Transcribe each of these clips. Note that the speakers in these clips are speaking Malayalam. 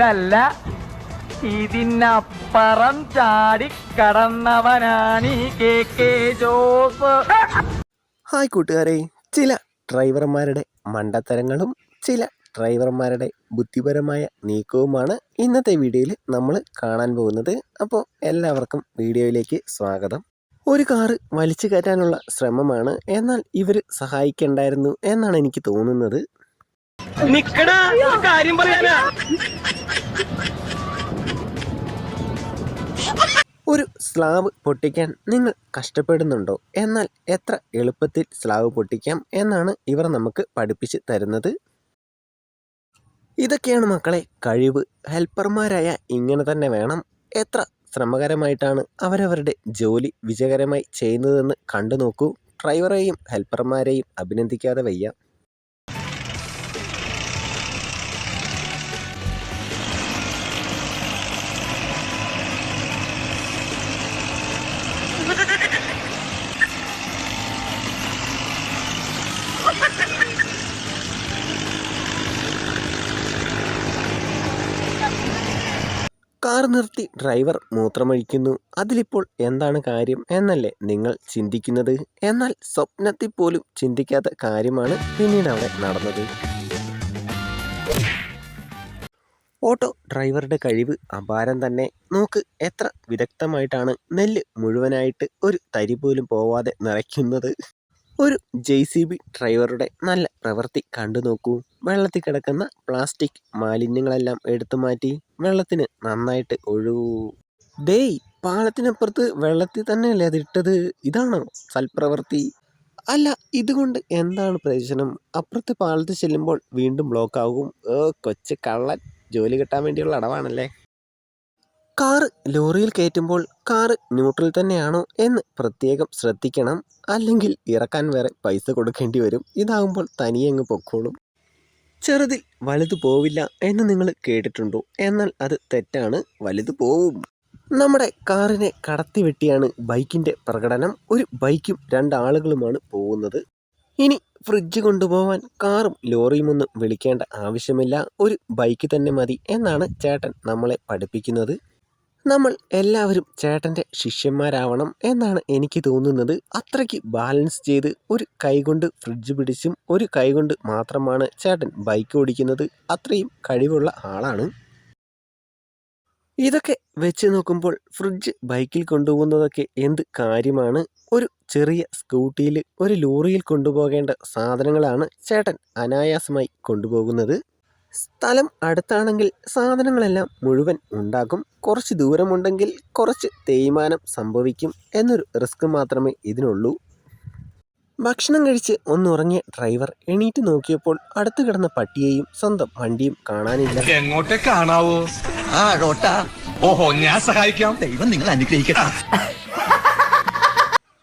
ഇതല്ല. ഇതിനപ്പുറം ചാടി കടന്നവനാണ് ഈ കെ കെ ജോസ്. ഹായ് കൂട്ടുകാരെ. ചില ഡ്രൈവർമാരുടെ മണ്ടത്തരങ്ങളും ചില ഡ്രൈവർമാരുടെ ബുദ്ധിപരമായ നീക്കവുമാണ് ഇന്നത്തെ വീഡിയോയിൽ നമ്മൾ കാണാൻ പോകുന്നത്. അപ്പോൾ എല്ലാവർക്കും വീഡിയോയിലേക്ക് സ്വാഗതം. ഒരു കാറ് വലിച്ചു കയറ്റാനുള്ള ശ്രമമാണ് എന്നാൽ ഇവർ സഹായിക്കണ്ടായിരുന്നു എന്നാണ് എനിക്ക് തോന്നുന്നത്. നിക്കടാ കാര്യം പറയാനാ. ഒരു സ്ലാബ് പൊട്ടിക്കാൻ നിങ്ങൾ കഷ്ടപ്പെടുന്നുണ്ടോ? എന്നാൽ എത്ര എളുപ്പത്തിൽ സ്ലാവ് പൊട്ടിക്കാം എന്നാണ് ഇവർ നമുക്ക് പഠിപ്പിച്ച് തരുന്നത്. ഇതൊക്കെയാണ് മക്കളെ കഴിവ്. ഹെൽപ്പർമാരായ ഇങ്ങനെ തന്നെ വേണം. എത്ര ശ്രമകരമായിട്ടാണ് അവരവരുടെ ജോലി വിജയകരമായി ചെയ്യുന്നതെന്ന് കണ്ടു നോക്കൂ ഡ്രൈവറെയും ഹെൽപ്പർമാരെയും അഭിനന്ദിക്കാതെ വയ്യ. കാർ നിർത്തി ഡ്രൈവർ മൂത്രമൊഴിക്കുന്നു. അതിലിപ്പോൾ എന്താണ് കാര്യം എന്നല്ലേ നിങ്ങൾ ചിന്തിക്കുന്നത്? എന്നാൽ സ്വപ്നത്തിൽ പോലും ചിന്തിക്കാത്ത കാര്യമാണ് പിന്നീട് അവിടെ നടന്നത്. ഓട്ടോ ഡ്രൈവറുടെ കഴിവ് അപാരം തന്നെ. നോക്ക് എത്ര വിദഗ്ധമായിട്ടാണ് നെല്ല് മുഴുവനായിട്ട് ഒരു തരി പോലും പോവാതെ നിറയ്ക്കുന്നത്. ഒരു ജെ സി ബി ഡ്രൈവറുടെ നല്ല പ്രവൃത്തി കണ്ടു നോക്കൂ. വെള്ളത്തിൽ കിടക്കുന്ന പ്ലാസ്റ്റിക് മാലിന്യങ്ങളെല്ലാം എടുത്തു മാറ്റി വെള്ളത്തിന് നന്നായിട്ട് ഒഴുകൂ ഡേയ് പാലത്തിനപ്പുറത്ത് വെള്ളത്തിൽ തന്നെയല്ലേ അത് ഇട്ടത്? ഇതാണോ സൽപ്രവൃത്തി? അല്ല ഇതുകൊണ്ട് എന്താണ് പ്രയോജനം? അപ്പുറത്തെ പാലത്ത് ചെല്ലുമ്പോൾ വീണ്ടും ബ്ലോക്ക് ആകും. ഏ കൊച്ചു കള്ളൻ. ജോലി കിട്ടാൻ വേണ്ടിയുള്ള അടവാണല്ലേ? കാറ് ലോറിയിൽ കയറ്റുമ്പോൾ കാർ ന്യൂട്രൽ തന്നെയാണോ എന്ന് പ്രത്യേകം ശ്രദ്ധിക്കണം. അല്ലെങ്കിൽ ഇറക്കാൻ വേറെ പൈസ കൊടുക്കേണ്ടി വരും. ഇതാകുമ്പോൾ തനിയെ അങ്ങ് പൊക്കോളും. ചെറുതിൽ വലുത് പോവില്ല എന്ന് നിങ്ങൾ കേട്ടിട്ടുണ്ടോ? എന്നാൽ അത് തെറ്റാണ്. വലുത് പോവും. നമ്മുടെ കാറിനെ കടത്തി വെട്ടിയാണ് ബൈക്കിന്റെ പ്രകടനം. ഒരു ബൈക്കും രണ്ടാളുകളുമാണ് പോകുന്നത്. ഇനി ഫ്രിഡ്ജ് കൊണ്ടുപോകാൻ കാറും ലോറിയുമൊന്നും വിളിക്കേണ്ട ആവശ്യമില്ല. ഒരു ബൈക്ക് തന്നെ മതി എന്നാണ് ചേട്ടൻ നമ്മളെ പഠിപ്പിക്കുന്നത്. നമ്മൾ എല്ലാവരും ചേട്ടന്റെ ശിഷ്യന്മാരാവണം എന്നാണ് എനിക്ക് തോന്നുന്നത്. അത്രയ്ക്ക് ബാലൻസ് ചെയ്ത് ഒരു കൈകൊണ്ട് ഫ്രിഡ്ജ് പിടിച്ചും ഒരു കൈകൊണ്ട് മാത്രമാണ് ചേട്ടൻ ബൈക്ക് ഓടിക്കുന്നത്. അത്രയും കഴിവുള്ള ആളാണ്. ഇതൊക്കെ വെച്ച് നോക്കുമ്പോൾ ഫ്രിഡ്ജ് ബൈക്കിൽ കൊണ്ടുപോകുന്നതൊക്കെ എന്ത് കാര്യമാണ്? ഒരു ചെറിയ സ്കൂട്ടിയിൽ ഒരു ലോറിയിൽ കൊണ്ടുപോകേണ്ട സാധനങ്ങളാണ് ചേട്ടൻ അനായാസമായി കൊണ്ടുപോകുന്നത്. സ്ഥലം അടുത്താണെങ്കിൽ സാധനങ്ങളെല്ലാം മുഴുവൻ ഉണ്ടാകും. കുറച്ച് ദൂരമുണ്ടെങ്കിൽ കുറച്ച് തേയ്മാനം സംഭവിക്കും എന്നൊരു റിസ്ക് മാത്രമേ ഇതിനുള്ളൂ. ഭക്ഷണം കഴിച്ച് ഒന്നുറങ്ങിയ ഡ്രൈവർ എണീറ്റ് നോക്കിയപ്പോൾ അടുത്ത് കിടന്ന പട്ടിയെയും സ്വന്തം വണ്ടിയും കാണാനില്ല. എങ്ങോട്ടേ കാണാവോ? ഓഹോ ഞാൻ സഹായിക്കാം. ദൈവം നിങ്ങൾ അനുഗ്രഹിക്കട്ടെ.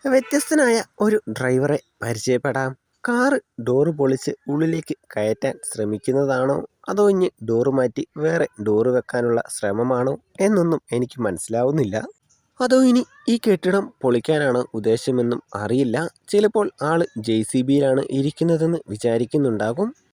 വ്യത്യസ്തനായ ഒരു ഡ്രൈവറെ പരിചയപ്പെടാം. കാറ് ഡോറ് പൊളിച്ച് ഉള്ളിലേക്ക് കയറ്റാൻ ശ്രമിക്കുന്നതാണോ? അതോ ഇനി ഡോറ് മാറ്റി വേറെ ഡോറ് വെക്കാനുള്ള ശ്രമമാണോ എന്നൊന്നും എനിക്ക് മനസ്സിലാവുന്നില്ല. അതോ ഇനി ഈ കെട്ടിടം പൊളിക്കാനാണ് ഉദ്ദേശമെന്നും അറിയില്ല. ചിലപ്പോൾ ആൾ ജെ സി ബിയിലാണ് ഇരിക്കുന്നതെന്ന് വിചാരിക്കുന്നുണ്ടാകും.